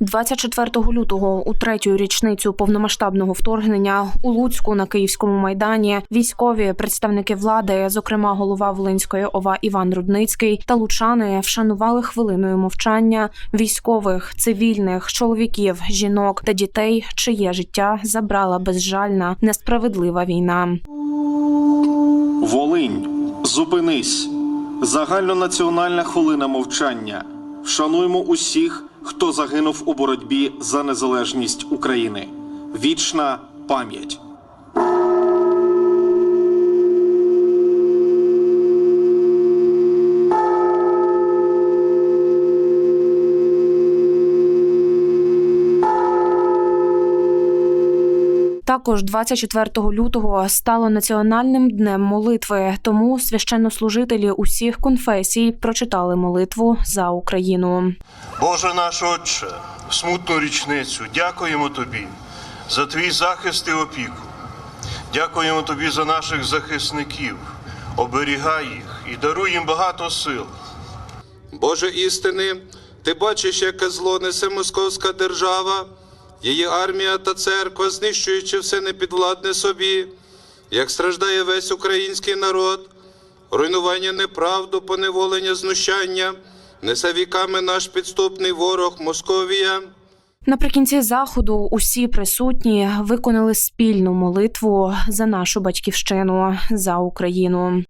24 лютого, у третю річницю повномасштабного вторгнення у Луцьку на Київському майдані військові представники влади, зокрема голова Волинської ОВА Іван Рудницький та лучани, вшанували хвилиною мовчання військових, цивільних, чоловіків, жінок та дітей, чиє життя забрала безжальна несправедлива війна. Волинь, зупинись. Загальнонаціональна хвилина мовчання. Вшануймо усіх, хто загинув у боротьбі за незалежність України. Вічна пам'ять. Також 24 лютого стало національним днем молитви. Тому священнослужителі усіх конфесій прочитали молитву за Україну. Боже наш Отче, в смутну річницю дякуємо Тобі за твій захист і опіку. Дякуємо Тобі за наших захисників. Оберігай їх і даруй їм багато сил. Боже істини, ти бачиш, яке зло несе московська держава, її армія та церква, знищуючи все непідвладне собі, як страждає весь український народ, руйнування неправду, поневолення, знущання, несе віками наш підступний ворог Московія. Наприкінці заходу усі присутні виконали спільну молитву за нашу батьківщину за Україну.